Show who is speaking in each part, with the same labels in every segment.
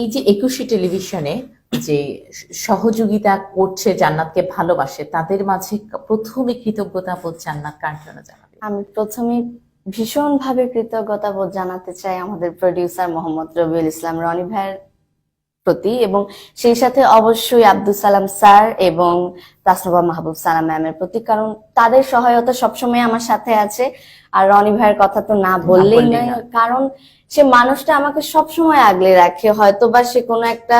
Speaker 1: এই যে একুশে টেলিভিশনে যে সহযোগিতা করছে জান্নাতকে ভালোবাসে, তাদের মাঝে প্রথমে কৃতজ্ঞতা বোধ জান্নাত কার জন্য জানাবে?
Speaker 2: আমি প্রথমে ভীষণভাবে কৃতজ্ঞতা বোধ জানাতে চাই আমাদের প্রডিউসার মোহাম্মদ রবিউল ইসলাম, রনি ভাইয়ের প্রতি এবং সেই সাথে অবশ্যই আব্দুল সালাম স্যার এবং তাসনুবা মাহবুব সালাম ম্যামের প্রতি কারণ তাদের সহায়তা সবসময় আমার সাথে আছে। আর রনি ভাইয়ের কথা তো না বললেই নয় কারণ সে মানুষটা আমাকে সবসময় আগলে রাখে। হয়তো বা সে কোনো একটা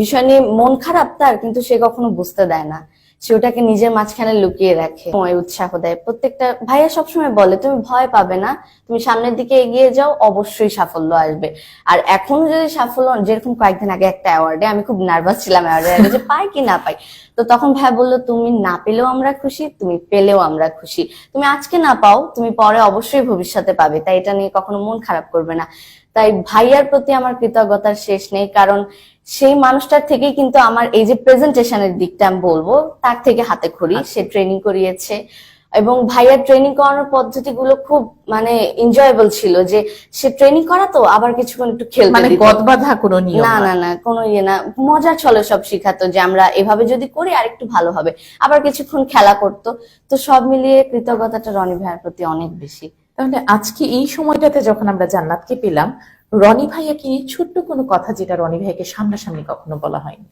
Speaker 2: বিষয় নিয়ে মন খারাপ তার কিন্তু সে কখনো বুঝতে দেয় না। সে ওটাকে নিজের মাঝখানে লুকিয়ে রাখে, সময় উৎসাহ দেয়। প্রত্যেকটা ভাইয়া সবসময় বলে, তুমি ভয় পাবে না, তুমি সামনের দিকে এগিয়ে যাও, অবশ্যই সাফল্য আসবে। আর এখনও যদি সাফল্য, যেরকম কয়েকদিন আগে একটা অ্যাওয়ার্ডে আমি খুব নার্ভাস ছিলাম অ্যাওয়ার্ডের আগে যে পাই কি না পাই? তো তখন ভাইয়া বলল, তুমি না পেলেও আমরা খুশি, তুমি পেলেও আমরা খুশি। তুমি আজকে না পাও, তুমি পরে অবশ্যই ভবিষ্যতে পাবে। তাই এটা নিয়ে কখনো মন খারাপ করবে না। তাই ভাইয়ার প্রতি আমার কৃতজ্ঞতার শেষ নেই, কারণ সেই মানুষটার থেকেই কিন্তু আমার এই যে প্রেজেন্টেশনের দিকটা আমি বলব তার থেকে হাতে খড়ি সে ট্রেনিং করিয়েছে। এবং ভাইয়ার ট্রেনিং করানোর পদ্ধতিগুলো খুব মানে এনজয়েবল ছিল যে সে ট্রেনিং করাতো আবার কিছুক্ষণ একটু খেলতে
Speaker 1: মানে। গদবাধা কোনো নিয়ম
Speaker 2: না না না কোনো ইয়ে না। মজার চলে সব শিখাতো যে আমরা এভাবে যদি করি আর একটু ভালো হবে। আবার কিছুক্ষণ খেলা করতো। তো সব মিলিয়ে কৃতজ্ঞতাটা রনি ভাইয়ার প্রতি অনেক বেশি।
Speaker 1: তাহলে আজকে এই সময়টাতে যখন আমরা জান্নাতকে পেলাম রনি ভাইয়াকে নিয়ে ছোট্ট কোনো কথা যেটা রনি ভাইয়াকে সামনাসামনি কখনো বলা হয়নি?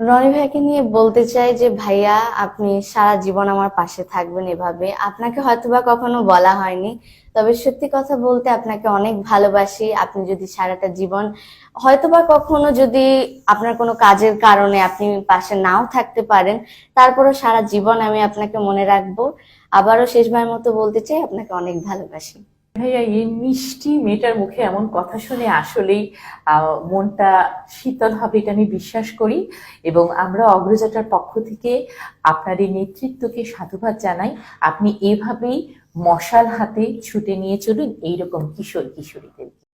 Speaker 2: রনি ভাইকে নিয়ে বলতে চাই যে, ভাইয়া, আপনি সারা জীবন আমার পাশে থাকবেন এভাবে। আপনাকে হয়তোবা কখনো বলা হয়নি। তবে সত্যি কথা বলতে আপনাকে অনেক ভালোবাসি। আপনি যদি সারাটা জীবন হয়তোবা কখনো যদি আপনার কোনো কাজের কারণে আপনি পাশে নাও থাকতে পারেন, তারপরও সারা জীবন আমি আপনাকে মনে রাখব। আবারও শেষবার মতো বলতে চাই, আপনাকে অনেক ভালোবাসি।
Speaker 1: ভাইয়া, এই মিষ্টি মেয়েটার মুখে এমন কথা শুনে আসলেই মনটা শীতল হবে এটা আমি বিশ্বাস করি এবং আমরা অগ্রজাটার পক্ষ থেকে আপনার এই নেতৃত্বকে সাধুবাদ জানাই। আপনি এভাবেই মশাল হাতে ছুটে নিয়ে চলুন, এইরকম কিশোর কিশোরীদের